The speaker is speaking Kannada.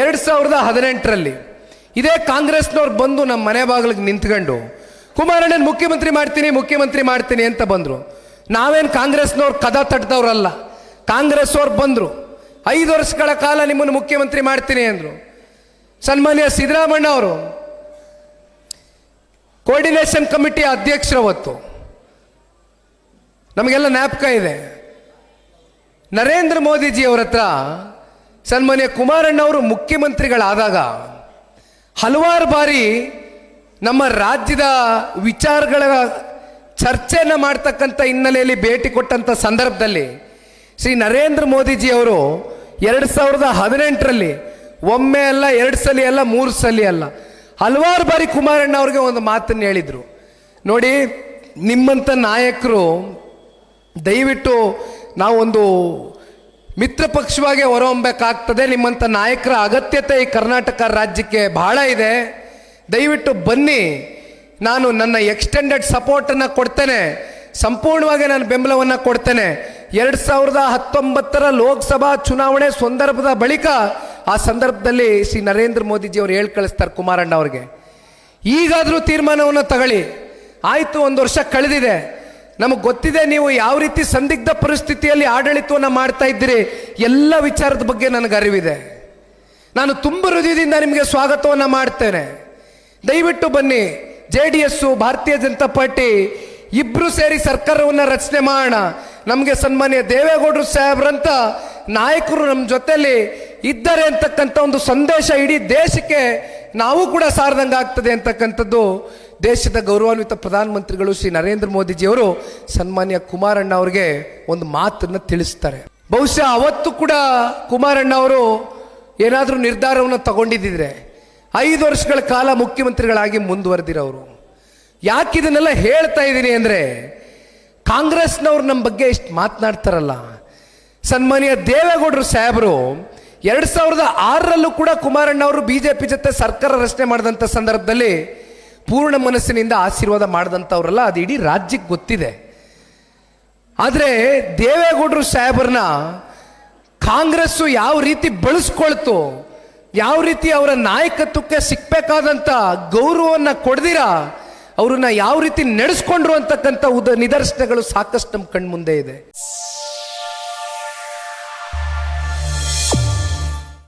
ಎರಡು ಸಾವಿರದ ಹದಿನೆಂಟರಲ್ಲಿ ಇದೇ ಕಾಂಗ್ರೆಸ್ನವ್ರು ಬಂದು ನಮ್ಮ ಮನೆ ಬಾಗಿಲಿಗೆ ನಿಂತ್ಕೊಂಡು, ಕುಮಾರಣ್ಣನ, ಮುಖ್ಯಮಂತ್ರಿ ಮಾಡ್ತೀನಿ ಮುಖ್ಯಮಂತ್ರಿ ಮಾಡ್ತೀನಿ ಅಂತ ಬಂದರು. ನಾವೇನು ಕಾಂಗ್ರೆಸ್ನವ್ರು ಕದ ತಟ್ಟದವ್ರಲ್ಲ ಕಾಂಗ್ರೆಸ್ ಅವ್ರು ಬಂದರು. ಐದು ವರ್ಷಗಳ ಕಾಲ ನಿಮ್ಮನ್ನು ಮುಖ್ಯಮಂತ್ರಿ ಮಾಡ್ತೀನಿ ಅಂದರು. ಸನ್ಮಾನ್ಯ ಸಿದ್ದರಾಮಣ್ಣ ಅವರು ಕೋರ್ಡಿನೇಷನ್ ಕಮಿಟಿ ಅಧ್ಯಕ್ಷರವತ್ತು, ನಮಗೆಲ್ಲ ಜ್ಞಾಪಕ ಇದೆ. ನರೇಂದ್ರ ಮೋದಿಜಿ ಅವರ ಹತ್ರ ಸನ್ಮಾನ್ಯ ಕುಮಾರಣ್ಣವರು ಮುಖ್ಯಮಂತ್ರಿಗಳಾದಾಗ ಹಲವಾರು ಬಾರಿ ನಮ್ಮ ರಾಜ್ಯದ ವಿಚಾರಗಳ ಚರ್ಚೆಯನ್ನು ಮಾಡ್ತಕ್ಕಂಥ ಹಿನ್ನೆಲೆಯಲ್ಲಿ ಭೇಟಿ ಕೊಟ್ಟಂಥ ಸಂದರ್ಭದಲ್ಲಿ ಶ್ರೀ ನರೇಂದ್ರ ಮೋದಿಜಿ ಅವರು ಎರಡು ಸಾವಿರದ ಹದಿನೆಂಟರಲ್ಲಿ ಒಮ್ಮೆ ಅಲ್ಲ, ಎರಡು ಸಲ ಅಲ್ಲ, ಮೂರು ಸಲ ಅಲ್ಲ, ಹಲವಾರು ಬಾರಿ ಕುಮಾರಣ್ಣ ಅವ್ರಿಗೆ ಒಂದು ಮಾತನ್ನು ಹೇಳಿದರು. ನೋಡಿ, ನಿಮ್ಮಂಥ ನಾಯಕರು ದಯವಿಟ್ಟು ನಾವೊಂದು ಮಿತ್ರ ಪಕ್ಷವಾಗಿ ಹೊರಹೊಮ್ಮಬೇಕಾಗ್ತದೆ ನಿಮ್ಮಂಥ ನಾಯಕರ ಅಗತ್ಯತೆ ಈ ಕರ್ನಾಟಕ ರಾಜ್ಯಕ್ಕೆ ಬಹಳ ಇದೆ. ದಯವಿಟ್ಟು ಬನ್ನಿ. ನಾನು ನನ್ನ ಎಕ್ಸ್ಟೆಂಡೆಡ್ ಸಪೋರ್ಟನ್ನು ಕೊಡ್ತೇನೆ. ಸಂಪೂರ್ಣವಾಗಿ ನಾನು ಬೆಂಬಲವನ್ನು ಕೊಡ್ತೇನೆ. ಎರಡು ಸಾವಿರದ ಹತ್ತೊಂಬತ್ತರ ಲೋಕಸಭಾ ಚುನಾವಣೆ ಸಂದರ್ಭದ ಬಳಿಕ ಆ ಸಂದರ್ಭದಲ್ಲಿ ಶ್ರೀ ನರೇಂದ್ರ ಮೋದಿಜಿ ಅವರು ಹೇಳಿ ಕಳಿಸ್ತಾರೆ ಕುಮಾರಣ್ಣ ಅವ್ರಿಗೆ. ಈಗಾದರೂ ತೀರ್ಮಾನವನ್ನು ತಗೊಳ್ಳಿ. ಆಯಿತು, ಒಂದು ವರ್ಷ ಕಳೆದಿದೆ. ನಮಗೆ ಗೊತ್ತಿದೆ ನೀವು ಯಾವ ರೀತಿ ಸಂದಿಗ್ಧ ಪರಿಸ್ಥಿತಿಯಲ್ಲಿ ಆಡಳಿತವನ್ನು ಮಾಡ್ತಾ ಇದ್ದೀರಿ. ಎಲ್ಲ ವಿಚಾರದ ಬಗ್ಗೆ ನನಗೆ ಅರಿವಿದೆ. ನಾನು ತುಂಬ ಹೃದಯದಿಂದ ನಿಮಗೆ ಸ್ವಾಗತವನ್ನು ಮಾಡ್ತೇನೆ. ದಯವಿಟ್ಟು ಬನ್ನಿ, ಜೆ ಡಿ ಎಸ್ಸು ಭಾರತೀಯ ಜನತಾ ಪಾರ್ಟಿ ಇಬ್ಬರು ಸೇರಿ ಸರ್ಕಾರವನ್ನು ರಚನೆ ಮಾಡೋಣ. ನಮಗೆ ಸನ್ಮಾನ್ಯ ದೇವೇಗೌಡರು ಸಾಹೇಬ್ರಂತ ನಾಯಕರು ನಮ್ಮ ಜೊತೆಯಲ್ಲಿ ಇದ್ದಾರೆ ಅಂತಕ್ಕಂಥ ಒಂದು ಸಂದೇಶ ಇಡೀ ದೇಶಕ್ಕೆ ನಾವು ಕೂಡ ಸಾರದಂಗೆ ಆಗ್ತದೆ ಅಂತಕ್ಕಂಥದ್ದು ದೇಶದ ಗೌರವಾನ್ವಿತ ಪ್ರಧಾನಮಂತ್ರಿಗಳು ಶ್ರೀ ನರೇಂದ್ರ ಮೋದಿಜಿಯವರು ಸನ್ಮಾನ್ಯ ಕುಮಾರಣ್ಣ ಅವರಿಗೆ ಒಂದು ಮಾತನ್ನು ತಿಳಿಸ್ತಾರೆ. ಬಹುಶಃ ಅವತ್ತು ಕೂಡ ಕುಮಾರಣ್ಣ ಅವರು ಏನಾದರೂ ನಿರ್ಧಾರವನ್ನು ತಗೊಂಡಿದ್ದಿದ್ರೆ ಐದು ವರ್ಷಗಳ ಕಾಲ ಮುಖ್ಯಮಂತ್ರಿಗಳಾಗಿ ಮುಂದುವರೆದಿರೋರು. ಯಾಕೆ ಇದನ್ನೆಲ್ಲ ಹೇಳ್ತಾ ಇದ್ದೀನಿ ಅಂದರೆ ಕಾಂಗ್ರೆಸ್ನವ್ರು ನಮ್ಮ ಬಗ್ಗೆ ಇಷ್ಟು ಮಾತನಾಡ್ತಾರಲ್ಲ. ಸನ್ಮಾನ್ಯ ದೇವೇಗೌಡರು ಸಾಹೇಬರು ಎರಡು ಸಾವಿರದ ಆರರಲ್ಲೂ ಕೂಡ ಕುಮಾರಣ್ಣ ಅವರು ಬಿ ಜೆ ಪಿ ಜೊತೆ ಸರ್ಕಾರ ರಚನೆ ಮಾಡಿದಂಥ ಸಂದರ್ಭದಲ್ಲಿ ಪೂರ್ಣ ಮನಸ್ಸಿನಿಂದ ಆಶೀರ್ವಾದ ಮಾಡಿದಂಥವ್ರಲ್ಲ, ಅದು ಇಡೀ ರಾಜ್ಯಕ್ಕೆ ಗೊತ್ತಿದೆ. ಆದರೆ ದೇವೇಗೌಡರು ಸಾಹೇಬರನ್ನ ಕಾಂಗ್ರೆಸ್ಸು ಯಾವ ರೀತಿ ಬಳಸ್ಕೊಳ್ತು, ಯಾವ ರೀತಿ ಅವರ ನಾಯಕತ್ವಕ್ಕೆ ಸಿಕ್ಬೇಕಾದಂತ ಗೌರವವನ್ನು ಕೊಡ್ದಿರ, ಅವ್ರನ್ನ ಯಾವ ರೀತಿ ನಡೆಸ್ಕೊಂಡ್ರು ಅಂತಕ್ಕಂಥ ಉದ, ನಿದರ್ಶನಗಳು ಸಾಕಷ್ಟು ನಮ್ಮ ಕಣ್ಮುಂದೆ ಇದೆ.